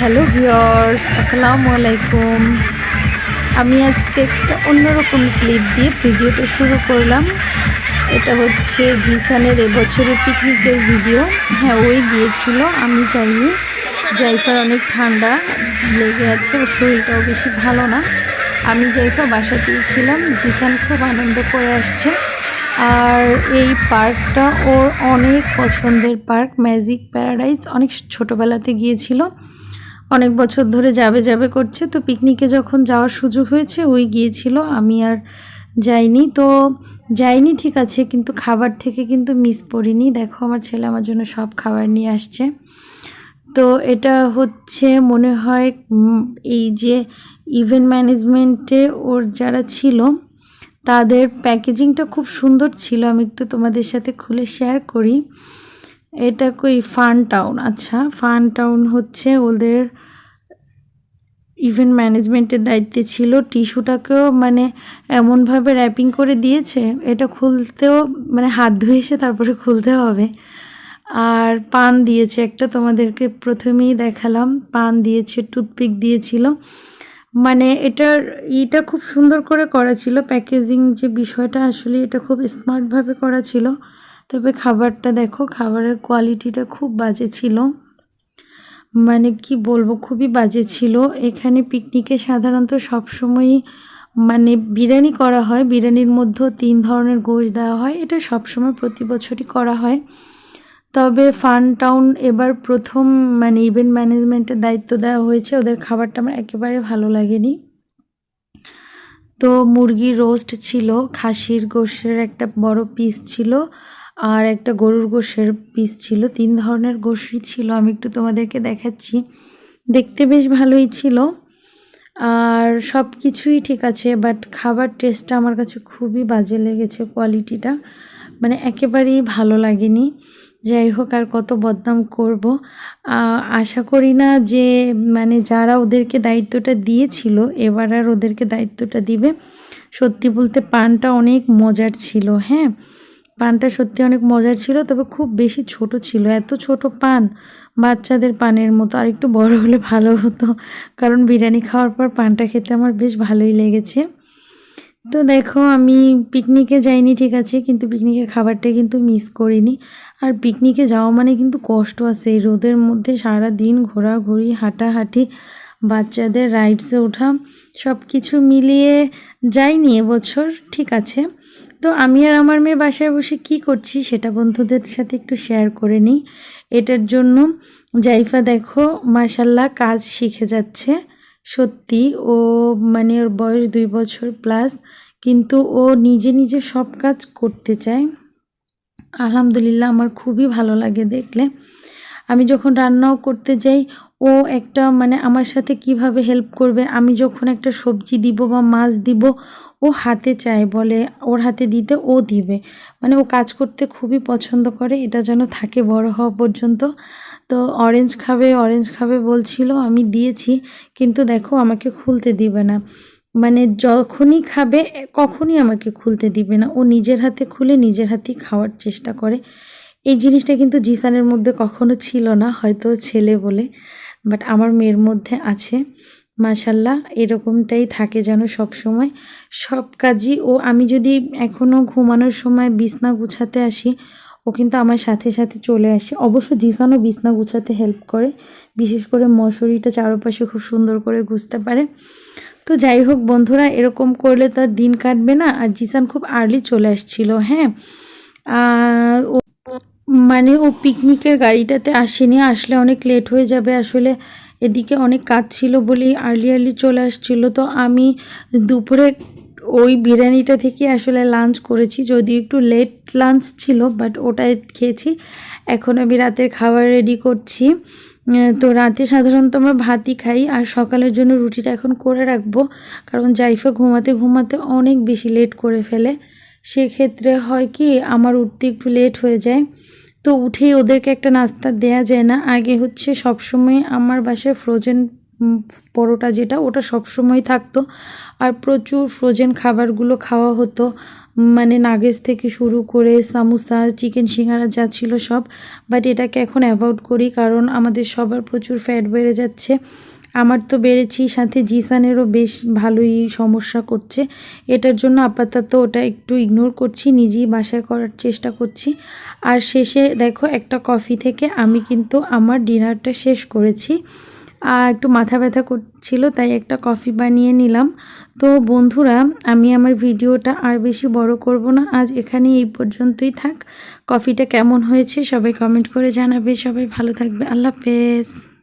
Hello viewers আসসালামু আলাইকুম। আমি আজকে একটা অন্যরকম ক্লিপ দিয়ে ভিডিওটা শুরু করলাম। এটা হচ্ছে জিসানের এবছরের পিকনিকের ভিডিও হ্যাঁ ওই গিয়েছিল, আমি যাইনি। জাইফার অনেক ঠান্ডা লেগে আছে, ওর শরীরটাও বেশি ভালো না। আমি জাইফা বাসা ছিলাম, জিসান খুব আনন্দ করে আসছে। আর এই পার্কটা ওর অনেক পছন্দের পার্ক, ম্যাজিক প্যারাডাইস, অনেক ছোটোবেলাতে গিয়েছিল। অনেক বছর ধরে যাবে যাবে করছে। তো পিকনিকে যখন যাওয়ার সুযোগ হয়েছে, ওই গিয়েছিল। আমি আর যাইনি। তো যাইনি, ঠিক আছে, কিন্তু খাবার থেকে কিন্তু মিস করিনি দেখো, আমার ছেলে আমার জন্য সব খাবার নিয়ে আসছে। তো এটা হচ্ছে, মনে হয় এই যে ইভেন্ট ম্যানেজমেন্টে ওর যারা ছিল, তাদের প্যাকেজিংটা খুব সুন্দর ছিল। আমি একটু তোমাদের সাথে খুলে শেয়ার করি। এটা কই ফান টাউন আচ্ছা। ফান টাউন হচ্ছে ওদের ইভেন্ট ম্যানেজমেন্টের দায়িত্বে ছিল। টিস্যুটাকেও মানে এমনভাবে র্যাপিং করে দিয়েছে, এটা খুলতেও মানে হাত ধুয়ে এসে তারপরে খুলতে হবে। আর পান দিয়েছে একটা, তোমাদেরকে প্রথমেই দেখালাম। পান দিয়েছে টুথপিক দিয়েছিল। মানে এটার ইটা খুব সুন্দর করে করা ছিল। প্যাকেজিং যে বিষয়টা, আসলে এটা খুব স্মার্টভাবে করা ছিল। তবে খাবারটা দেখো, খাবারের কোয়ালিটিটা খুব বাজে ছিল। মানে কি বলব, খুবই বাজে ছিল। এখানে পিকনিকে সাধারণত সবসময়ই মানে বিরিয়ানি করা হয়। বিরিয়ানির মধ্যেও তিন ধরনের গোশ দেওয়া হয়। এটা সবসময় প্রতি বছরই করা হয়। তবে ফান টাউন এবার প্রথম মানে ইভেন্ট ম্যানেজমেন্টের দায়িত্ব দেওয়া হয়েছে। ওদের খাবারটা আমার একেবারে ভালো লাগেনি। তো মুরগির রোস্ট ছিল, খাসির গোশের একটা বড় পিস ছিল। আর একটা গরুর গোশের পিস ছিল, তিন ধরনের গোশই ছিল, আমি একটু তোমাদেরকে দেখাচ্ছি। দেখতে বেশ ভালোই ছিল। আর সব কিছুই ঠিক আছে বাট খাবার টেস্টটা আমার কাছে খুবই বাজে লেগেছে কোয়ালিটিটা মানে একেবারেই ভালো লাগেনি। যাই হোক, আর কত বদনাম করব। আশা করি না যে মানে যারা ওদেরকে দায়িত্বটা দিয়েছিল, এবার আর ওদেরকে দায়িত্বটা দিবে। সত্যি বলতে পানটা অনেক মজার ছিল হ্যাঁ? পানটা সত্যি অনেক মজার ছিল, তবে খুব বেশি ছোট ছিল। এত ছোট পান, বাচ্চাদের পানের মতো, আর একটু বড় হলে ভালো হতো। কারণ বিরিয়ানি খাওয়ার পর পানটা খেতে আমার বেশ ভালোই লেগেছে। তো দেখো, আমি পিকনিকে যাইনি, ঠিক আছে, কিন্তু পিকনিকের খাবারটা কিন্তু মিস করিনি। আর পিকনিকে যাওয়া মানে কিন্তু কষ্ট আছে। এই রোদের মধ্যে সারা দিন ঘোরাঘুরি, হাঁটাহাঁটি, বাচ্চাদের রাইডসে ওঠা সব কিছু মিলিয়ে যাইনি এবছর, ঠিক আছে। তো আমি আর আমার মেয়ে বাসায় বসে কি করছি সেটা বন্ধুদের সাথে একটু শেয়ার করে নিই। এটার জন্য জাইফা দেখো মাসাল্লাহ কাজ শিখে যাচ্ছে। সত্যি, ও মানে ওর বয়স দুই বছর প্লাস কিন্তু ও নিজে নিজে সব কাজ করতে চায়। আলহামদুলিল্লাহ আমার খুবই ভালো লাগে দেখলে। আমি যখন রান্নাও করতে যাই ও একটা মানে আমার সাথে কীভাবে হেল্প করবে? আমি যখন একটা সবজি দিব বা মাছ দিব, ও হাতে চায় বলে, ওর হাতে দিতে ও দিবে। মানে ও কাজ করতে খুবই পছন্দ করে, এটা যেন থাকে বড় হওয়া পর্যন্ত। তো অরেঞ্জ খাবে অরেঞ্জ খাবে বলছিল, আমি দিয়েছি, কিন্তু দেখো আমাকে খুলতে দিবে না। মানে যখনই খাবে, কখনই আমাকে খুলতে দিবে না। ও নিজের হাতে খুলে নিজের হাতেই খাওয়ার চেষ্টা করে। এই জিনিসটা কিন্তু জিসানের মধ্যে কখনো ছিল না, হয়তো ছেলে বলে। বাট আমার মেয়ের মধ্যে আছে। মাশাল্লাহ এরকমটাই থাকে যেন সব সময় সব কাজই ও, আমি যদি এখনও ঘুমানোর সময় বিছনা গুছাতে আসি, ও কিন্তু আমার সাথে সাথে চলে আসে। অবশ্য জিসানও বিছনা গুছাতে হেল্প করে। বিশেষ করে মশুরিটা চারপাশে খুব সুন্দর করে গুছতে পারে। তো যাই হোক বন্ধুরা, এরকম করলে তার দিন কাটবে না। আর জিসান খুব আর্লি চলে আসছিল হ্যাঁ। ও মানে ও পিকনিকের গাড়িটাতে আসেনি, আসলে অনেক লেট হয়ে যাবে। আসলে এদিকে অনেক কাজ ছিল বলেই আর্লি আর্লি চলে আসছিল। তো আমি দুপুরে ওই বিরিয়ানিটা থেকে আসলে লাঞ্চ করেছি। যদিও একটু লেট লাঞ্চ ছিল বাট ওটাই খেয়েছি। এখন আমি রাতের খাবার রেডি করছি। তো রাতে সাধারণত আমরা ভাতই খাই, আর সকালের জন্য রুটিটা এখন করে রাখব। কারণ জাইফা ঘুমাতে ঘুমাতে অনেক বেশি লেট করে ফেলে। সেক্ষেত্রে হয় কি, আমার উঠতে একটু লেট হয়ে যায়। তো উঠেই ওদেরকে একটা নাস্তা দেয়া যায় না। আগে হচ্ছে সবসময় আমার বাসায় ফ্রোজেন পরোটা যেটা, ওটা সবসময় থাকতো। আর প্রচুর ফ্রোজেন খাবারগুলো খাওয়া হতো। মানে নাগেটস থেকে শুরু করে সামোসা চিকেন সিঙ্গারা যা ছিল সব। বাট এটাকে এখন অ্যাভয়েড করি কারণ আমাদের সবার প্রচুর ফ্যাট বেড়ে যাচ্ছে। আমার তো বেড়েছি, সাথে জিসানেরও বেশ ভালোই সমস্যা করছে। এটার জন্য আপাতত ওটা একটু ইগনোর করছি, নিজেই বাসায় করার চেষ্টা করছি। আর শেষে দেখো, একটা কফি থেকে আমি কিন্তু আমার ডিনারটা শেষ করেছি। আর একটু মাথা ব্যথা করছিল, তাই একটা কফি বানিয়ে নিলাম। তো বন্ধুরা, আমি আমার ভিডিওটা আর বেশি বড় করব না, আজ এখানেই এই পর্যন্তই থাক। কফিটা কেমন হয়েছে সবাই কমেন্ট করে জানাবে, সবাই ভালো থাকবে, আল্লাহ হাফেজ।